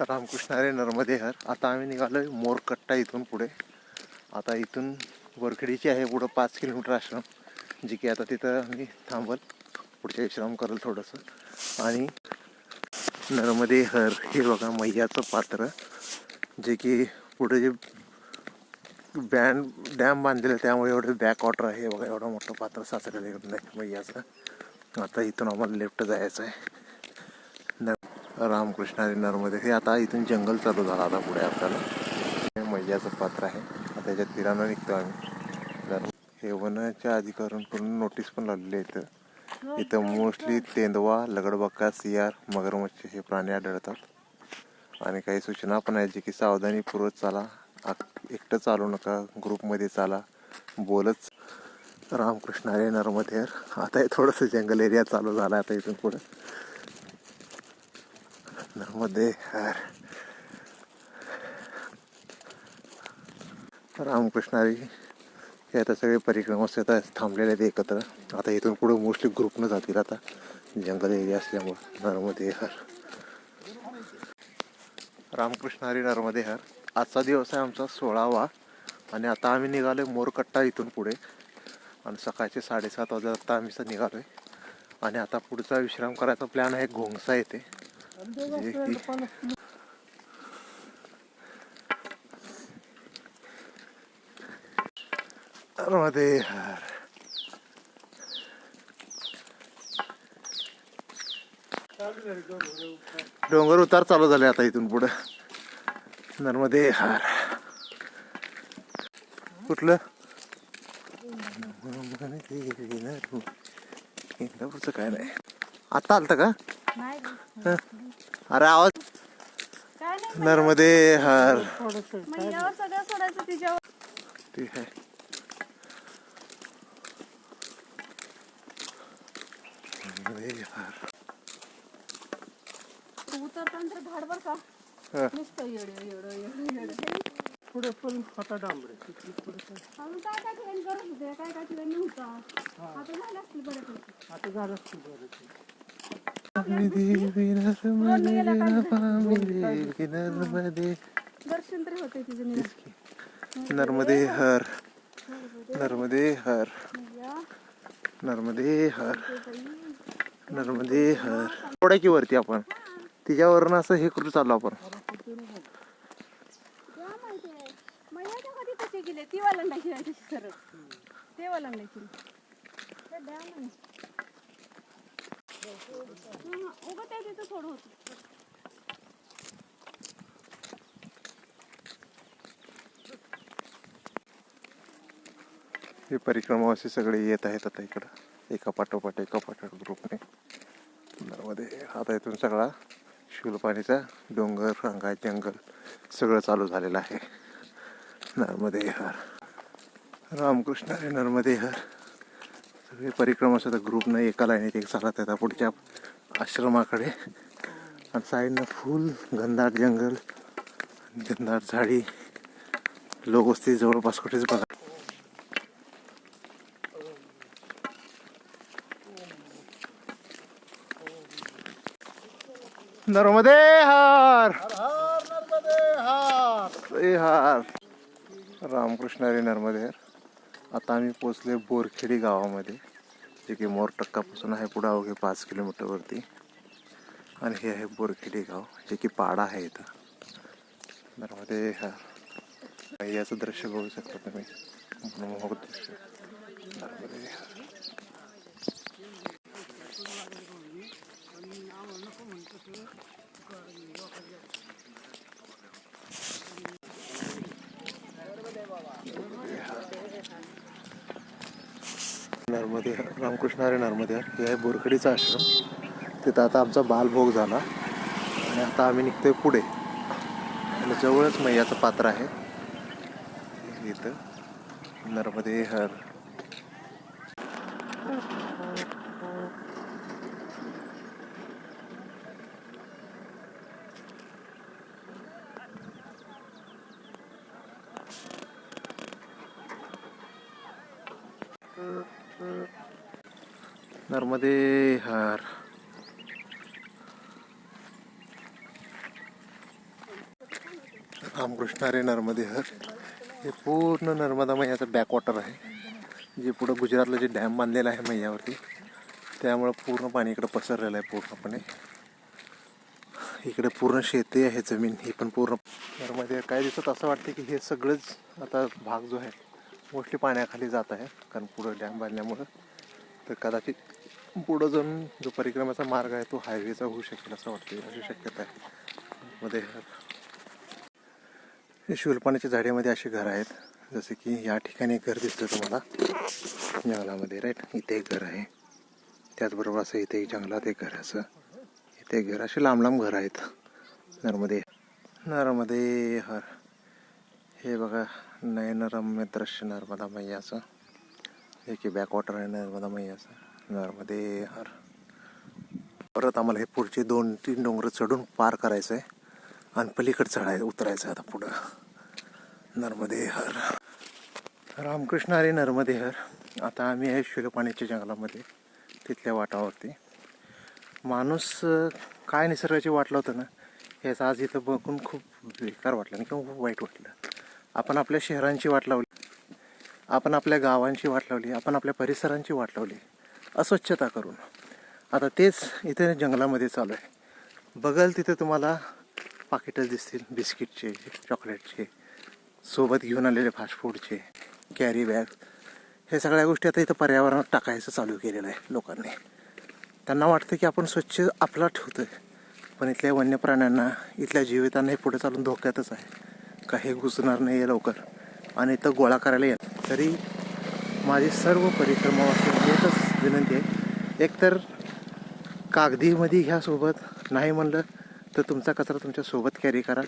रामकृष्ण अरे नर्मदे हर. आता आम्ही निघालो आहे मोरकट्टा इथून पुढे. आता इथून वरखेडीची आहे पुढं पाच किलोमीटर आश्रम जी की आता तिथं आम्ही थांबल. पुढचे विश्राम करेल थोडंसं. आणि नर्मदे हर हे बघा मैयाचं पात्र जे की पुढे जे बँड डॅम बांधलेलं आहे त्यामुळे एवढं बॅक वॉटर आहे. हे बघा एवढं मोठं पात्र साचलेलं आहे. मैयाचं. आता इथून आम्हाला लेफ्ट जायचं आहे. नर रामकृष्ण हरी नर्मदे हे आता इथून जंगल चालू झालं आता पुढे आपल्याला. हे मैयाचं पात्र आहे. आता त्याच्यात तिरानं निघतो आम्ही. तर हे वनाच्या अधिकाऱ्यांकडून नोटीस पण लावलेली आहे इथं. इथं मोस्टली तेंदवा लगडबक्का सियार मगरमच्छ हे प्राणी आढळतात. आणि काही सूचना पण आहेत जे की सावधानीपूर्वक चाला. एकटं चालू नका. ग्रुपमध्ये चाला. बोलच रामकृष्ण हरे नर्मदे हर. आता हे थोडंसं जंगल एरिया चालू झाला आता इथून पुढं. नर्मदे हर रामकृष्ण हरी हे आता सगळे परिक्रमास आता थांबलेले आहेत एकत्र आता इथून पुढे मोस्टली ग्रुपनं जातील आता जंगल एरिया असल्यामुळं नर्मदे हर रामकृष्ण हरी नर्मदे हर आजचा दिवस आहे आमचा सोळावा. आणि आता आम्ही निघालोय मोरकट्टा इथून पुढे. आणि सकाळचे साडेसात वाजता आता आम्ही निघालो आहे आणि आता पुढचा विश्राम करायचा प्लॅन आहे. घोंगसा येथे. Arma की नर्मदे डोंगर उतार चालू झाले आता इथून पुढे. नर्मदे हार. कुठलं? इंदापूरचं काय नाही. आता आलत का? हं. अरे आवाज काय नाही नर्मदे हार. सगळं सोडायचं तिच्यावर. ठीक आहे. नर्मदे हार. तू उतरताना तर झाड बर का? हं. नुसतं येडं येडं येडं येडं पुढे पण होता डांबरे. तिथली पुढे पण. अजून काय काय ठिकाणी करत होते? काय काय ठिकाणी नव्हता. आता झालं असतील बऱ्यापैकी. आता झालं असतं बरं ते. नर्मदे दर्शन तरी होते तिचं नर्मदे हर नर्मदे हर नर्मदे हर नर्मदे हर. थोड्या की वरती आपण. तिच्यावरनं असं हे करू चाललो आपण. ती वलंडायची नाही सरळ? ते वलंडायची ते डॅम आहे तिथं हे परिक्रमावासी सगळे येत आहेत आता इकडं. एका पाठोपाठ एका पाठोपाठ ग्रुपने. नर्मदे आता इथून सगळा शिवलपाणीचा डोंगर रांगा जंगल सगळं चालू झालेलं आहे. नर्मदे हर. रामकृष्ण हरे नर्मदे हर. हे परिक्रमा सुद्धा ग्रुपनं एका लाईनीत एक चालत येतात पुढच्या आश्रमाकडे. आणि साईडनं फुल घनदाट जंगल घनदाट झाडी. लोकवस्ती जवळपास कुठेच बघा. नर्मदे हार! हार! रामकृष्ण रे नर्मदे हार. आता आम्ही पोचले बोरखेडी गावामध्ये. जे की मोर टक्कापासून आहे पुढं अवघे पाच किलोमीटरवरती आणि हे आहे बोरखेडी गाव जे की पाडा आहे इथं. त्यामध्ये ह्या याचं दृश्य बघू शकता तुम्ही. मनमोहक दृश्य. नर्मदे रामकृष्णारे नर्मदे रामकृष्ण हरे नर्मदे हे आहे बोरखडीचा आश्रम. तिथं आता आमचा बालभोग झाला. आणि आता आम्ही निघतोय पुढे. आणि जवळच मैयाचं पात्र आहे. इथं नर्मदे हर नर्मदे हर. रामकृष्ण हरे नर्मदे हर. हे पूर्ण नर्मदा मैयाचं बॅकवॉटर आहे. जे पुढं गुजरातला जे डॅम बांधलेला आहे मैयावरती त्यामुळं पूर्ण पाणी इकडं पसरलेलं आहे पूर्णपणे. इकडे पूर्ण शेती आहे जमीन ही पण पूर्ण. नर्मदे काय दिसत असं वाटतं की हे सगळंच आता भाग जो आहे मोस्टली पाण्याखाली जात आहे कारण पुढं डॅम बांधल्यामुळं. तर कदाचित पुढं जाऊन जो परिक्रमाचा मार्ग आहे तो हायवेचा होऊ शकेल असं वाटतं अशी शक्यता आहे. मध्ये हे शिवलपाण्याच्या झाडेमध्ये अशी घरं आहेत. जसे की या ठिकाणी एक घर दिसतं तुम्हाला. जंगलामध्ये राईट इथे एक घर आहे. त्याचबरोबर असं इथे एक जंगलात एक घर आहे असं. इथे एक घर असे लांब लांब घर आहेत. नर्मदे. नर्मदे हर. हे बघा नयनरम्य दृश्य नर्मदा मैयाचं हे की बॅकवॉटर आहे नर्मदा मैयाचं नर्मदे हर. परत आम्हाला हे पुढचे दोन तीन डोंगर चढून पार करायचं आहे आणि पलीकडे चढाय उतरायचं आहे आता पुढं. नर्मदे हर. रामकृष्ण अरे नर्मदे हर. आता आम्ही आहे शिलपाण्याच्या जंगलामध्ये तिथल्या वाटावरती. माणूस काय निसर्गाची वाट लावतं ना याचं आज इथं बघून खूप बेकार वाटलं आणि किंवा खूप वाईट वाटलं. आपण आपल्या शहरांची वाट लावली. आपण आपल्या गावांची वाट लावली. आपण आपल्या परिसरांची वाट लावली. अस्वच्छता करून. आता तेच इथे जंगलामध्ये चालू आहे. बघाल तिथे तुम्हाला पाकिटं दिसतील बिस्किटचे चॉकलेटचे सोबत घेऊन आलेले फास्ट फूडचे कॅरी बॅग हे सगळ्या गोष्टी आता इथं पर्यावरणात टाकायचं चालू केलेलं आहे लोकांनी. त्यांना वाटतं की आपण स्वच्छ आपला ठेवतो आहे पण इथल्या वन्य प्राण्यांना इथल्या जीवितांना हे पुढे चालून धोक्यातच आहे. काही घुसणार नाही आहे लवकर. आणि इथं गोळा करायला येत तरी माझी सर्व परिक्रमावासी येतच विनंती आहे. एकतर कागदीमध्ये ह्यासोबत नाही म्हणलं तर तुमचा कचरा तुमच्यासोबत कॅरी करा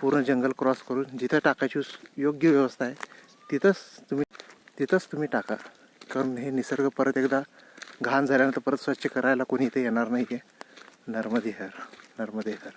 पूर्ण जंगल क्रॉस करून जिथं टाकायची योग्य व्यवस्था आहे तिथंच तुम्ही तिथंच तुम्ही टाका. कारण हे निसर्ग परत एकदा घाण झाल्यानंतर परत स्वच्छ करायला कोणी इथे येणार नाही आहे नर्मदे हर नर्मदे हर